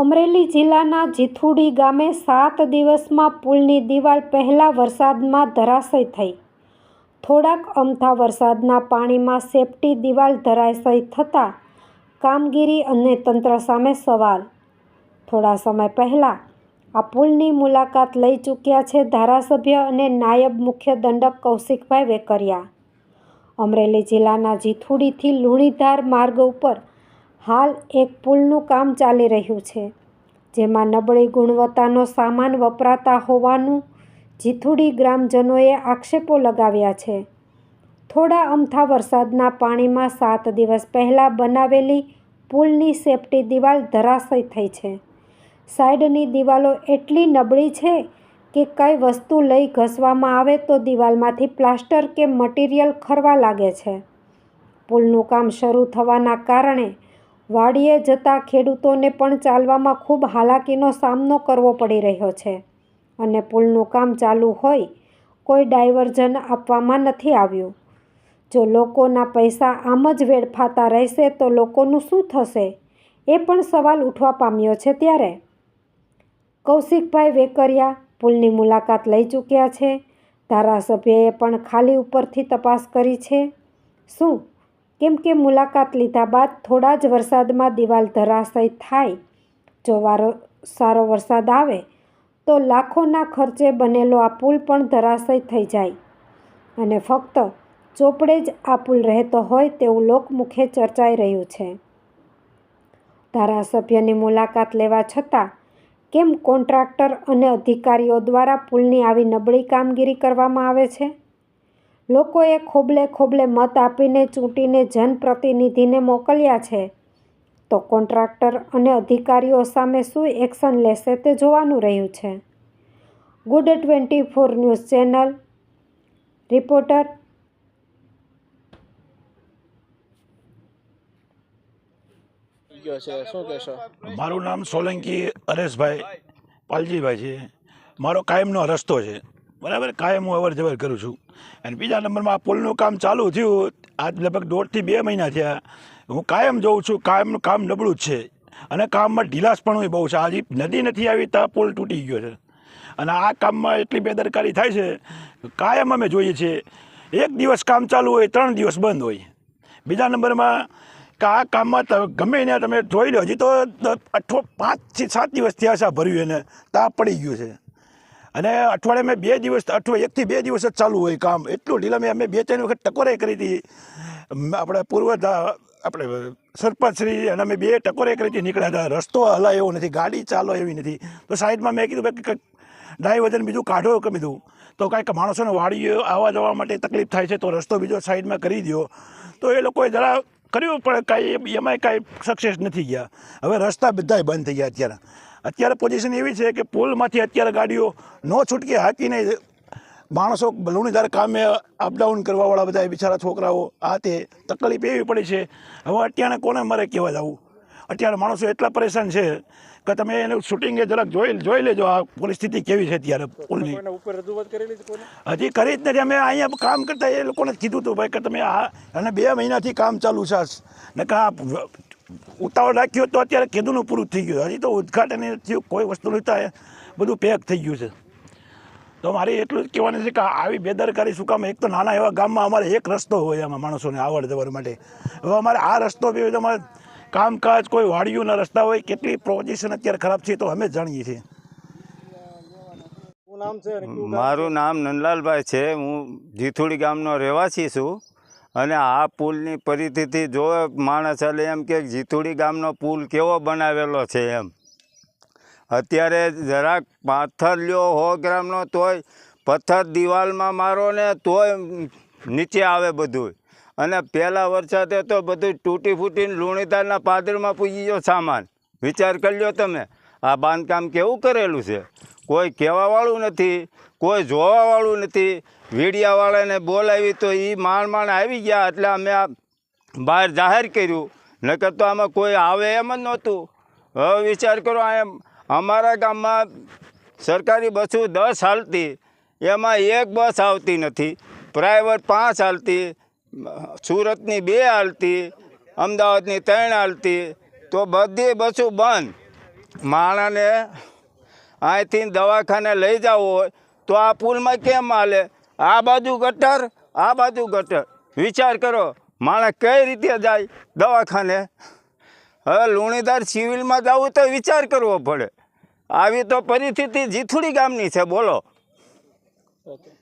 અમરેલી જિલ્લાના જીથુડી ગામે સાત દિવસમાં પુલની દિવાલ પહેલા વરસાદમાં ધરાશય થઈ. થોડાક અમથા વરસાદના પાણીમાં સેફટી દિવાલ ધરાશય થતાં કામગીરી અને તંત્ર સામે સવાલ. થોડા સમય પહેલાં આ પુલની મુલાકાત લઈ ચૂક્યા છે ધારાસભ્ય અને નાયબ મુખ્ય દંડક કૌશિકભાઈ વેકરિયા. અમરેલી જિલ્લાના જીથુડીથી લુણીધાર માર્ગ ઉપર હાલ એક પુલનું કામ ચાલી રહ્યું છે, જેમાં નબળી ગુણવત્તાનો સામાન વપરાતા હોવાનું જીથુડી ગ્રામજનોએ આક્ષેપો લગાવ્યા છે. થોડા અમથા વરસાદના પાણીમાં સાત દિવસ પહેલાં બનાવેલી પુલની સેફટી દિવાલ ધરાશય થઈ છે. સાઈડની દિવાલો એટલી નબળી છે કે કઈ વસ્તુ લઈ ઘસવામાં આવે તો દિવાલમાંથી પ્લાસ્ટર કે મટીરિયલ ખરવા લાગે છે. પુલનું કામ શરૂ થવાના કારણે વાડીએ જતા ખેડૂતોને પણ ચાલવામાં ખૂબ હાલાકીનો સામનો કરવો પડી રહ્યો છે. અને પુલનું કામ ચાલુ હોય, કોઈ ડાયવર્ઝન આપવામાં નથી આવ્યું. જો લોકોના પૈસા આમ જ વેડફાતા રહેશે, તો લોકોનું શું થશે? એ પણ સવાલ ઉઠવા પામ્યો છે ત્યારે. કૌશિકભાઈ વેકરિયા પુલની મુલાકાત લઈ ચૂક્યા છે. ધારાસભ્યએ પણ ખાલી ઉપરથી તપાસ કરી છે. શું? કેમ કે મુલાકાત લીધા બાદ થોડા જ વરસાદમાં દિવાલ ધરાશય થાય. જો વારો, સારો વરસાદ આવે, તો લાખોના ખર્ચે બનેલો આ પુલ પણ ધરાશય થઈ જાય. અને ફક્ત ચોપડે જ આ પુલ રહેતો હોય તેવું લોકમુખે ચર્ચાઈ રહ્યું છે. ધારાસભ્યની મુલાકાત લેવા છતાં કેમ કોન્ટ્રાક્ટર અને અધિકારીઓ દ્વારા પુલની આવી નબળી કામગીરી કરવામાં આવે છે? લોકોએ ખોબલે ખોબલે મત આપીને ચૂંટીને જનપ્રતિનિધિને મોકલ્યા છે. તો કોન્ટ્રાક્ટર અને અધિકારીઓ સામે શું એક્શન લેશે તે જોવાનું રહ્યું છે. Good twenty four news channel reporter મારું નામ સોલંકી હરેશભાઈ પાલજીભાઈ છે. મારો કાયમનો રસ્તો છે. બરાબર? કાયમ હું અવર જવર કરું છું. અને બીજા નંબરમાં આ પુલનું કામ ચાલુ થયું. આજ લગભગ દોઢથી બે મહિના થયા. હું કાયમ જોઉં છું, કાયમનું કામ નબળું જ છે. અને કામમાં ઢીલાસ પણ બહુ છે. આજે નદી નથી આવી ત્યાં પુલ તૂટી ગયો છે. અને આ કામમાં એટલી બેદરકારી થાય છે, કાયમ અમે જોઈએ છીએ. એક દિવસ કામ ચાલુ હોય, ત્રણ દિવસ બંધ હોય. બીજા નંબરમાં કે આ કામમાં તમે ગમે ત્યાં તમે જોઈ લો, હજી તો અઠો પાંચથી સાત દિવસ થયા છે ભર્યું એને. તા પડી ગયું છે. અને અઠવાડિયામાં બે દિવસ અઠવા એકથી બે દિવસ જ ચાલુ હોય કામ. એટલું ઢીલા મેં અમે બે ત્રણ વખત ટકોરે કરી હતી. આપણે પૂર્વ આપણે સરપંચશ્રી અને અમે બે ટકોરે કરી હતી, નીકળ્યા હતા. રસ્તો હલાય એવો નથી, ગાડી ચાલો એવી નથી. તો સાઈડમાં મેં કીધું કે ડાયવર્ઝન બીજું કાઢો કે બીજું? તો કાંઈક માણસોને વાડીઓ આવવા જવા માટે તકલીફ થાય છે, તો રસ્તો બીજો સાઈડમાં કરી દો તો એ લોકોએ જરા કર્યું, પણ કાંઈ એમાંય કાંઈ સક્સેસ નથી ગયા. હવે રસ્તા બધાય બંધ થઈ ગયા અત્યારે. અત્યારે પોઝિશન એવી છે કે પુલમાંથી અત્યારે ગાડીઓ નો છૂટકે હાકીને માણસો લુણીદાર કામે અપડાઉન કરવાવાળા બધા બિચારા છોકરાઓ આ તે તકલીફ એવી પડી છે. હવે અત્યારે કોને મારે કહેવા જવું? અત્યારે માણસો એટલા પરેશાન છે કે તમે એનું શૂટિંગ એ જરાક જોઈ જોઈ લેજો આ પરિસ્થિતિ કેવી છે અત્યારે પુલની. હજી કરી જ નથી. અમે અહીંયા કામ કરતા એ લોકોને કીધું હતું ભાઈ કે તમે આ અને બે મહિનાથી કામ ચાલુ છે ને કે આ ઉતાવળ રાખ્યો તો અત્યારે કીધુંનું પૂરું થઈ ગયું. હજી તો ઉદઘાટન થયું કોઈ વસ્તુ નહીં થાય બધું પેક થઈ ગયું છે. તો મારે એટલું જ કહેવાનું છે કે આવી બેદરકારી શું કામ? એક તો નાના એવા ગામમાં અમારે એક રસ્તો હોય એમાં માણસોને આવડ જવર માટે. હવે અમારે આ રસ્તો બી તમારે કામકાજ કોઈ વાડીઓના રસ્તા હોય કેટલી પોઝિશન અત્યારે ખરાબ છે તો અમે જાણીએ છીએ? મારું નામ નંદલાલભાઈ છે. હું જીથુડી ગામનો રહેવાસી છું. અને આ પુલની પરિસ્થિતિ જો માણસ એટલે એમ કે જીથુડી ગામનો પુલ કેવો બનાવેલો છે એમ. અત્યારે જરાક પાથર લ્યો હો ગ્રામનો તોય પથ્થર દિવાલમાં મારો ને તોય નીચે આવે બધું અને પહેલાં વરસાદે તો બધું તૂટી ફૂટીને લુણીદારના પાદરમાં પૂજી ગયો સામાન. વિચાર કરી લ્યો તમે, આ બાંધકામ કેવું કરેલું છે? કોઈ કહેવાવાળું નથી, કોઈ જોવાવાળું નથી. વીડિયાવાળાને બોલાવી તો એ માણ માણ આવી ગયા એટલે અમે આ બહાર જાહેર કર્યું. નકર તો આમાં કોઈ આવે એમ જ નહોતું. હવે વિચાર કરો એમ અમારા ગામમાં સરકારી બસો દસ હાલતી, એમાં એક બસ આવતી નથી. પ્રાઇવેટ પાંચ હાલતી, સુરતની બે હાલતી, અમદાવાદની ત્રણ હાલતી. તો બધી બસો બંધ. માણસને અહીંથી દવાખાને લઈ જવું હોય તો આ પુલમાં કેમ હાલે? આ બાજુ ગટર, આ બાજુ ગટર. વિચાર કરો, માણસ કઈ રીતે જાય દવાખાને? હવે લુણીદાર સિવિલમાં જવું તો વિચાર કરવો પડે. આવી તો પરિસ્થિતિ જીથુડી ગામની છે, બોલો. ઓકે.